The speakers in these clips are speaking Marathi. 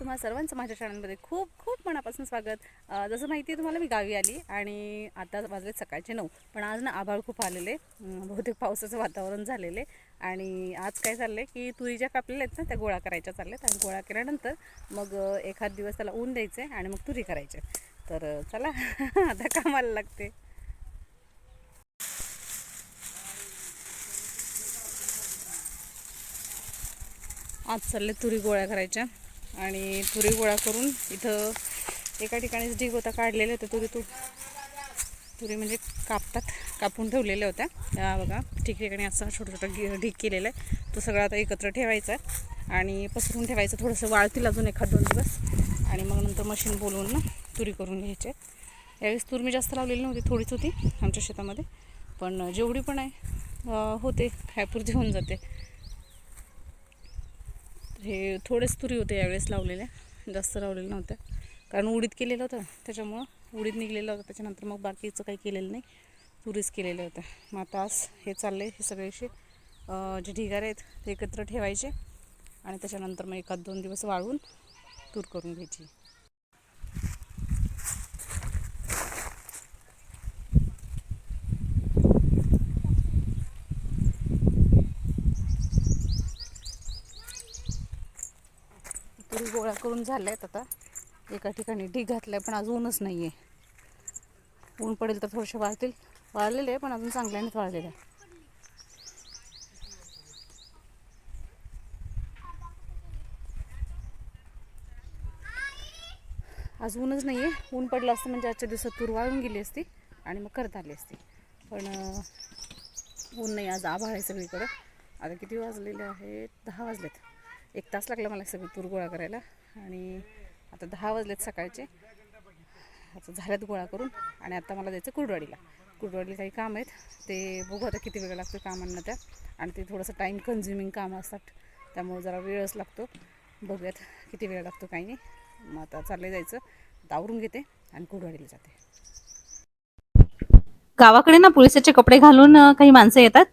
तुम्हाला सर्वांचं माझ्या चॅनलमध्ये खूप खूप मनापासून स्वागत. जसं माहिती आहे तुम्हाला मी गावी आली आणि आता वाजले सकाळचे नऊ. पण आज ना आभाळ खूप आलेले. बहुतेक पावसाचं वातावरण झालेले. आणि आज काय चाललं आहे की तुरी ज्या कापलेल्या आहेत ना त्या गोळा करायच्या चालल्यात आणि गोळा केल्यानंतर मग एखाद दिवस त्याला ऊन द्यायचे आणि मग तुरी करायचे. तर चला आता कामाला लागते. आज चालले तुरी गोळ्या करायच्या. आणि तुरी गोळा करून इथं एका ठिकाणीच ढीग होता काढलेले होते. तुरी तू तुरी म्हणजे कापतात कापून ठेवलेल्या होत्या. त्या बघा ठिकठिकाणी असं छोटं छोटं ढीग केलेलं आहे. तो सगळा आता एकत्र ठेवायचा आहे. आणि पसरून ठेवायचं थोडंसं वाळतील अजून एखाद दोन दिवस. आणि मग नंतर मशीन बोलवून ना तुरी करून घ्यायचे यावेळेस तूर मी जास्त लावलेली नव्हती थोडीच होती आमच्या शेतामध्ये. पण जेवढी पण आहे होते खायपुरती होऊन जाते. हे थोडेच तुरी होते यावेळेस लावलेल्या. जास्त लावलेल्या नव्हत्या. कारण उडीद केलेलं होतं. त्याच्यामुळं उडीद निघलेलं होतं. त्याच्यानंतर मग बाकीचं काही केलेलं नाही. तुरीच केलेले होते. मग आता आज हे चालले हे सगळे असे जे ढिगारे आहेत ते एकत्र ठेवायचे. आणि त्याच्यानंतर मग एखाद दोन दिवस वाळवून तूर करून घ्यायची तुरी गोळा करून झाल्या आहेत आता. एका ठिकाणी ढीग घातलाय पण आज ऊनच नाही आहे ऊन पडेल तर थोडेसे वाळतील. वाळलेले आहे पण अजून चांगल्याने वाळलेले. आहे आज ऊनच नाही आहे ऊन पडलं असतं म्हणजे आजच्या दिवसात तूर वाळून गेली असती आणि मग करता आली असती. पण ऊन नाही आज आभाळ आहे सगळीकडं. आता किती वाजलेले आहेत? दहा वाजलेत. एक तास लागला मला सगळी तूर गोळा करायला. आणि आता दहा वाजलेत सकाळचे. आता झाल्यात गोळा करून आणि आता मला जायचं कुर्डवाडीला. कुर्डवाडीला काही काम आहेत. ते बघू आता किती वेळ लागतो कामांना त्या. आणि ते थोडंसं टाईम कन्झ्युमिंग काम असतात. त्यामुळे जरा वेळच लागतो. बघूयात किती वेळ लागतो काही नाही. मग आता चालले जायचं. दावरून घेते आणि कुर्डवाडीला जाते. गावाकडे ना पोलिसाचे कपडे घालून काही माणसं येतात.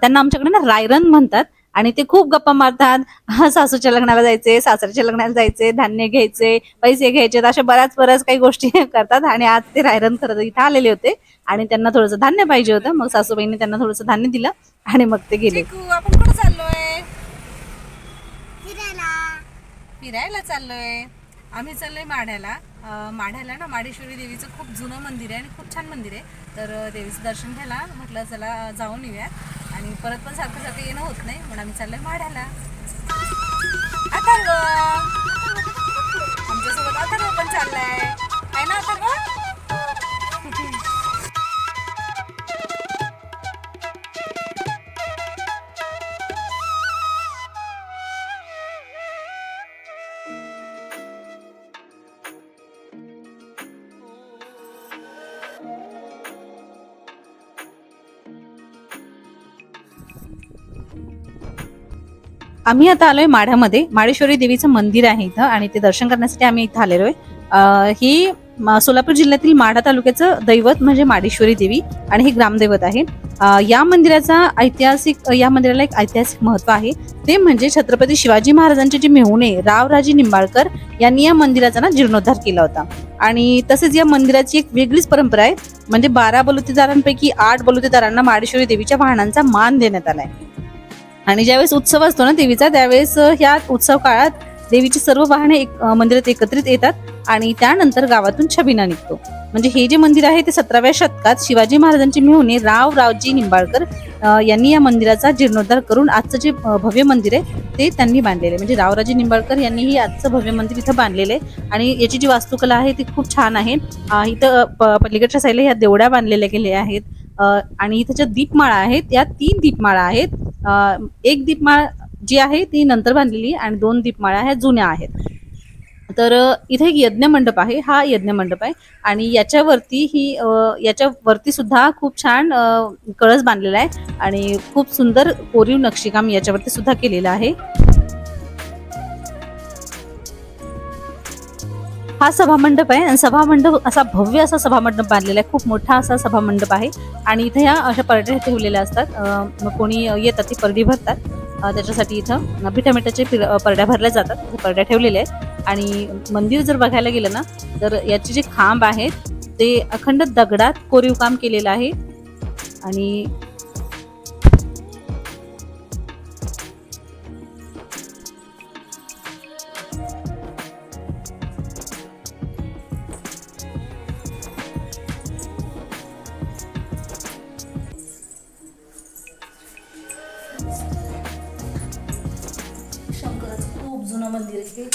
त्यांना आमच्याकडे ना रायरन म्हणतात. आणि ते खूप गप्पा मारतात. हा, सासूच्या लग्नाला जायचे सासऱ्याच्या लग्नाला जायचे धान्य घ्यायचे पैसे घ्यायचे अशा बऱ्याच बऱ्याच काही गोष्टी करतात. आणि आज ते रायरन करत इथे आलेले होते. आणि त्यांना थोडंसं धान्य पाहिजे होतं. मग सासूबाईंनी त्यांना थोडंसं धान्य दिलं आणि मग ते गेले. आपण कुठं चाललोय? फिरायला. चाललोय. आम्ही चाललोय माढ्याला. माढ्याला ना माढेश्वरी देवीचं खूप जुनं मंदिर आहे आणि खूप छान मंदिर आहे. तर देवीचं दर्शन घ्यायला म्हटलं चला जाऊन येऊया. आणि परत पण सारखं सारखं येणं होत नाही म्हणून आम्ही चाललोय माढ्याला. अथर्व आमच्यासोबत अथर्व पण चाललाय. आहे ना अथर्व आम्ही आता आलोय माढ्यामध्ये. माळेश्वरी देवीचं मंदिर आहे इथं आणि ते दर्शन करण्यासाठी आम्ही इथं आलेलो आहे. ही सोलापूर जिल्ह्यातील माढा तालुक्याचं दैवत म्हणजे माडेश्वरी देवी आणि हे ग्रामदैवत आहे. या मंदिराचा ऐतिहासिक या मंदिराला एक ऐतिहासिक महत्त्व आहे. ते म्हणजे छत्रपती शिवाजी महाराजांचे जे मेहुणे रावराजे निंबाळकर यांनी या मंदिराचा ना जीर्णोद्धार केला होता. आणि तसेच या मंदिराची एक वेगळीच परंपरा आहे. म्हणजे बारा बलुतेदारांपैकी आठ बलुतेदारांना माडेश्वरी देवीच्या वाहनांचा मान देण्यात आलाय. आणि ज्यावेळेस उत्सव असतो ना देवीचा त्यावेळेस ह्या उत्सव काळात देवीची सर्व वाहने एक मंदिरात एकत्रित येतात आणि त्यानंतर गावातून छबिना निघतो. म्हणजे हे जे मंदिर आहे ते सतराव्या शतकात शिवाजी महाराजांचे मेहुणे राव रावजी निंबाळकर यांनी या मंदिराचा जीर्णोद्धार करून आजचं जे भव्य मंदिर आहे ते त्यांनी बांधलेले म्हणजे रावराजे निंबाळकर यांनी ही आजचं भव्य मंदिर इथं बांधलेले आहे आणि याची जी वास्तुकला आहे ती खूप छान आहे. इथं प- पलीकडच्या साईडला ह्या देवड्या बांधलेल्या गेल्या आहेत. आणि इथं ज्या दीपमाळा आहेत या तीन दीपमाळा आहेत. एक दीपमाळ जी आहे ती नंतर बांधलेली आणि दोन दीपमाळा ह्या जुन्या आहेत. तर इथे एक यज्ञ मंडप आहे हा यज्ञ मंडप आहे आणि याच्यावरती ही अ, याच्यावरती सुद्धा खूप छान अ, कळस बांधलेला आहे आणि खूप सुंदर कोरीव नक्षीकाम याच्यावरती सुद्धा केलेलं आहे. हा सभामंडप आहे आणि सभामंडप असा भव्य असा सभामंडप बांधलेला आहे. खूप मोठा असा सभामंडप आहे. आणि इथे ह्या अशा परड्या ठेवलेल्या असतात. मग कोणी येतात ती परडी भरतात. त्याच्यासाठी इथं पिठामिठाचे परड्या भरल्या जातात. परड्या ठेवलेल्या आहेत. आणि मंदिर जर बघायला गेलं ना तर याचे जे खांब आहेत ते अखंड दगडात कोरीव काम केलेलं आहे. आणि शंकराचं खूप जुनं मंदिर आहे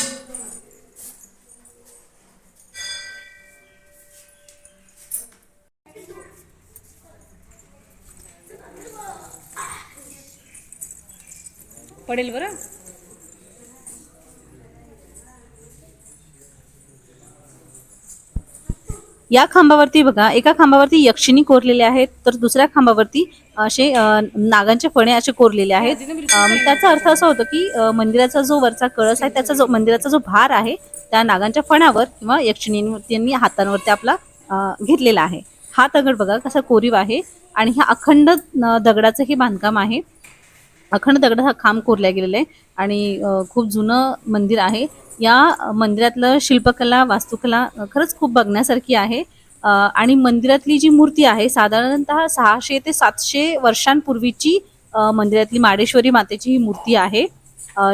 पडेल बरं? या खांबावरती बघा एका खांबावरती यक्षिणी कोरलेले आहेत तर दुसऱ्या खांबावरती असे नागांचे फणे असे कोरलेले आहेत. म्हणजे त्याचा अर्थ असा होतो की मंदिराचा जो वरचा कळस आहे त्याचा जो मंदिराचा जो भार आहे त्या नागांच्या फण्यावर किंवा यक्षिणींनी हातांवरती आपला घेतलेला आहे. हा दगड बघा कसा कोरीव आहे आणि ह्या अखंड दगडाचं हे बांधकाम आहे. अखंड दगड हा खांब कोरला गेलेला आहे आणि खूप जुनं मंदिर आहे. या मंदिरातलं शिल्पकला वास्तुकला खरंच खूप बघण्यासारखी आहे. आणि मंदिरातली जी मूर्ती आहे साधारणतः सहाशे ते सातशे वर्षांपूर्वीची मंदिरातली माडेश्वरी मातेची ही मूर्ती आहे.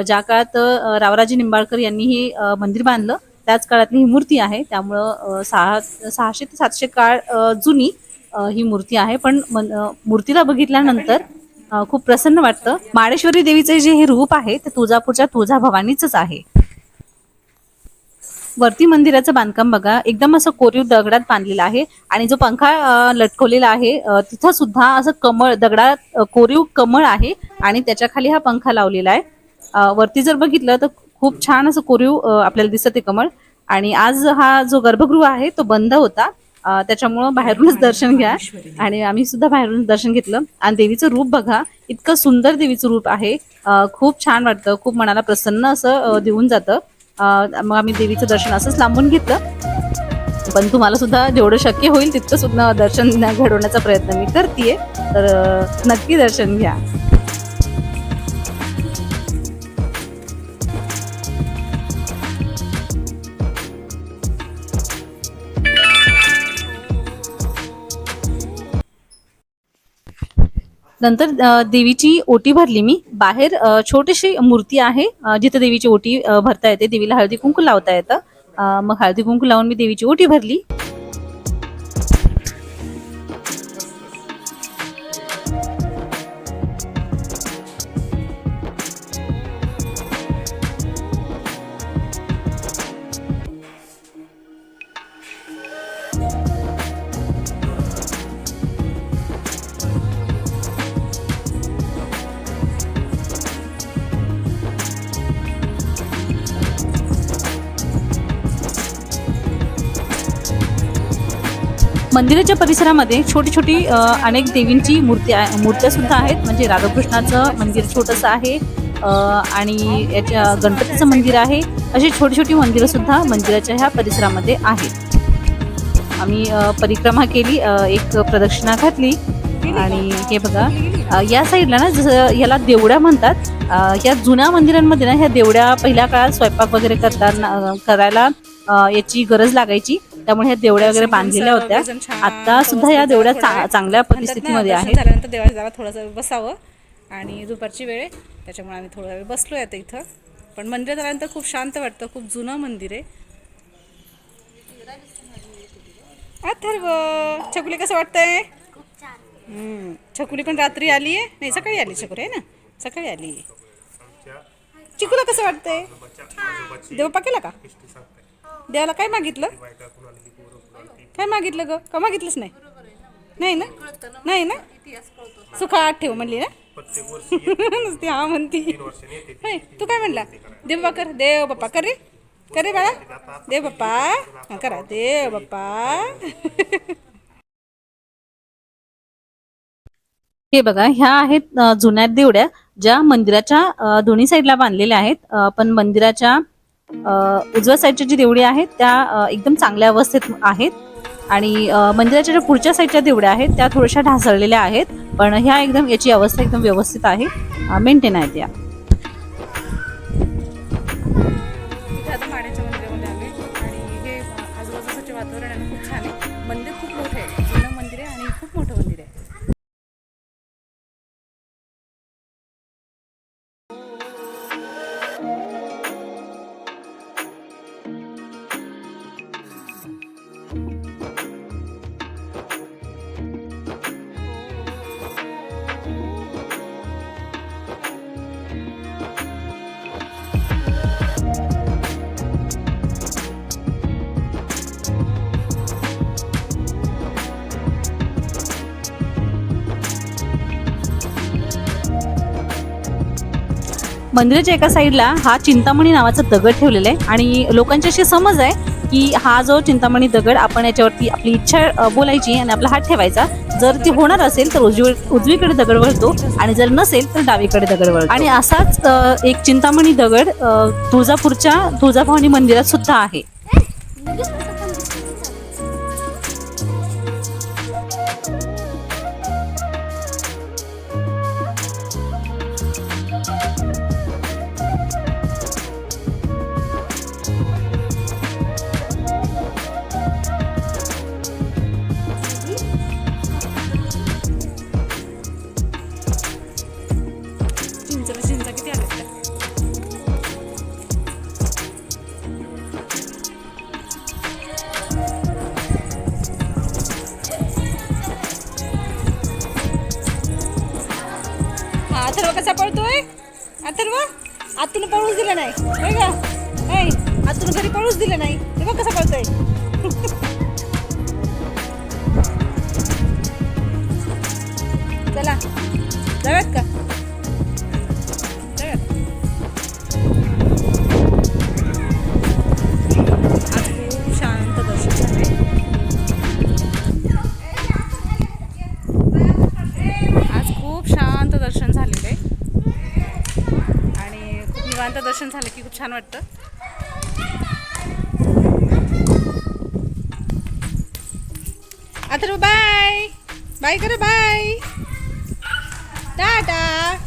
ज्या काळात रावराजे निंबाळकर यांनी हे मंदिर बांधलं त्याच काळातली ही मूर्ती आहे. त्यामुळं सहा सहाशे ते सातशे काळ जुनी ही मूर्ती आहे. पण मन- मूर्तीला बघितल्यानंतर खूप प्रसन्न वाटतं. माळेश्वरी देवीचे जे हे रूप आहे ते तुळजापूरच्या तुळजा भवानीच आहे. वरती मंदिराचं बांधकाम बघा. एकदम असं कोरीव दगडात बांधलेलं आहे. आणि जो पंखा लटकवलेला आहे तिथं सुद्धा असं कमळ दगडात कोरीव कमळ आहे आणि त्याच्याखाली हा पंखा लावलेला आहे. वरती जर बघितलं तर खूप छान असं कोरीव आपल्याला दिसत आहे कमळ. आणि आज हा जो गर्भगृह आहे तो बंद होता. त्याच्यामुळं बाहेरूनच दर्शन घ्या. आणि आम्ही सुद्धा बाहेरून दर्शन घेतलं. आणि देवीचं रूप बघा. इतकं सुंदर देवीचं रूप आहे. खूप छान वाटतं. खूप मनाला प्रसन्न असं देऊन जातं. मग आम्ही देवीचं दर्शन असंच लांबून घेतलं. पण तुम्हाला सुद्धा जेवढं शक्य होईल तितकं सुद्धा दर्शन घडवण्याचा प्रयत्न मी करते तर नक्की दर्शन घ्या. नंतर देवीची ओटी भरली मी. बाहेर छोटीशी मूर्ती आहे जिथे देवीची ओटी भरता येते. देवीला हळदी कुंकू लावता येतं. मग हळदी कुंकू लावून मी देवीची ओटी भरली. मंदिराच्या परिसरामध्ये छोटी छोटी अनेक देवींची मूर्ती मूर्त्या सुद्धा आहेत. म्हणजे राधाकृष्णाचं मंदिर छोटंसं आहे आणि याच्या गणपतीचं मंदिर आहे. अशी छोटी छोटी मंदिरं सुद्धा मंदिराच्या ह्या परिसरामध्ये आहेत. आम्ही परिक्रमा केली एक प्रदक्षिणा घातली. आणि हे बघा या साईडला ना जसं याला देवड्या म्हणतात या जुन्या मंदिरांमध्ये ना ह्या देवड्या पहिल्या काळात स्वयंपाक वगैरे करताना करायला याची गरज लागायची. त्यामुळे ह्या देवड्या वगैरे बांधलेल्या होत्या. आता सुद्धा या देवड्या चा- चांगल्या परिस्थितीमध्ये आहेत. झाल्यानंतर देवाच्या जरा थोडंसं बसावं. आणि दुपारची वेळ आहे. त्याच्यामुळे आम्ही थोडा वेळ बसलोय आता इथं. पण मंदिरात आल्यानंतर खूप शांत वाटतं. खूप जुनं मंदिर आहे. अथर्व! छकुली कसं वाटतंय? हम्म, छकुली पण रात्री आली आहे नाही सकाळी आली छकुली आहे ना? सकाळी आली चिकूला कसं वाटतंय? देवपा केला का? द्यायला काय मागितलं? काय मागितलं ग? का मागितलंच नाही? नाही ना? नाही ना? सुखात ठेव म्हणली ना? नुसती हा म्हणती. तू काय म्हणला? देव बा कर देव बाप्पा कर रे. कर रे बाळा. देव बाप्पा करा. देव बाप्पा हे बघा ह्या आहेत जुन्या देवड्या ज्या मंदिराच्या दोन्ही साईडला बांधलेल्या आहेत. पण मंदिराच्या उजव्या साईडच्या जी देवडी आहेत त्या एकदम चांगल्या अवस्थेत आहेत. आणि मंदिराच्या ज्या पुढच्या साईडच्या देवड्या आहेत त्या थोड्याशा ढासळलेल्या आहेत. पण ह्या एकदम याची अवस्था एकदम व्यवस्थित आहे. मेंटेन आहेत या. मंदिराच्या एका साईडला हा चिंतामणी नावाचा दगड ठेवलेला आहे आणि लोकांची अशी समज आहे की हा जो चिंतामणी दगड आपण याच्यावरती आपली इच्छा बोलायची आणि आपला हात ठेवायचा. जर ती होणार असेल तर उजवी उजवीकडे दगड वळतो आणि जर नसेल तर डावीकडे दगड वळतो. आणि असाच एक चिंतामणी दगड तुळजापूरच्या तुळजाभवानी मंदिरात सुद्धा आहे. हा अथर्व कसा पळतोय? अथर्व आतून पळूच दिलं नाही. होय का? आतून घरी पळूच दिलं नाही. ते बघ कसा पळतोय. चला. जाऊयात का? आणि दर्शन झालं की खूप छान वाटतं. आता बाय बाय करा बाय टाटा.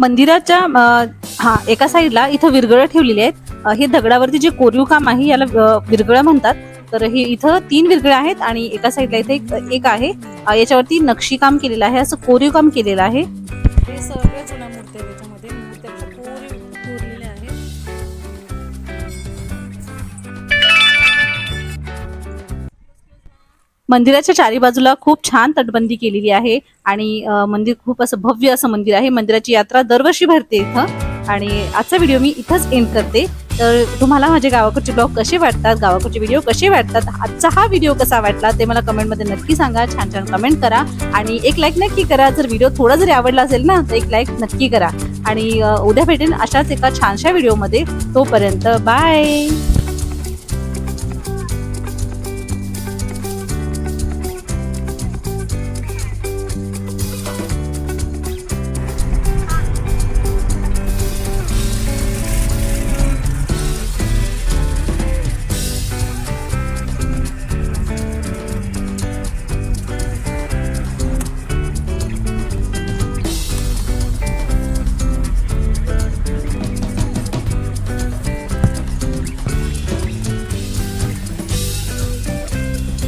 मंदिराच्या अ, हा एका साईडला इथं विरगळं ठेवलेली आहेत. हे दगडावरती जे कोरीव काम आहे याला विरगळ विरगळं म्हणतात. तर हे इथं तीन विरगळ आहेत आणि एका साईडला इथे एक, आहे. याच्यावरती नक्षीकाम केलेलं आहे असं कोरीव काम केलेलं आहे. मंदिराच्या चारी बाजूला खूप छान तटबंदी केलेली आहे आणि मंदिर खूप असं भव्य असं मंदिर आहे. मंदिराची यात्रा दरवर्षी भरते इथं. आणि आजचा व्हिडिओ मी इथंच एंड करते. तर तुम्हाला माझे गावाकडचे ब्लॉग कसे वाटतात गावाकडचे व्हिडिओ कसे वाटतात आजचा हा व्हिडिओ कसा वाटला ते मला कमेंटमध्ये नक्की सांगा. छान छान कमेंट करा. आणि एक लाईक नक्की करा. जर व्हिडिओ थोडा जरी आवडला असेल ना तर एक लाईक नक्की करा. आणि उद्या भेटेन अशाच एका छानशा व्हिडिओमध्ये. तोपर्यंत बाय!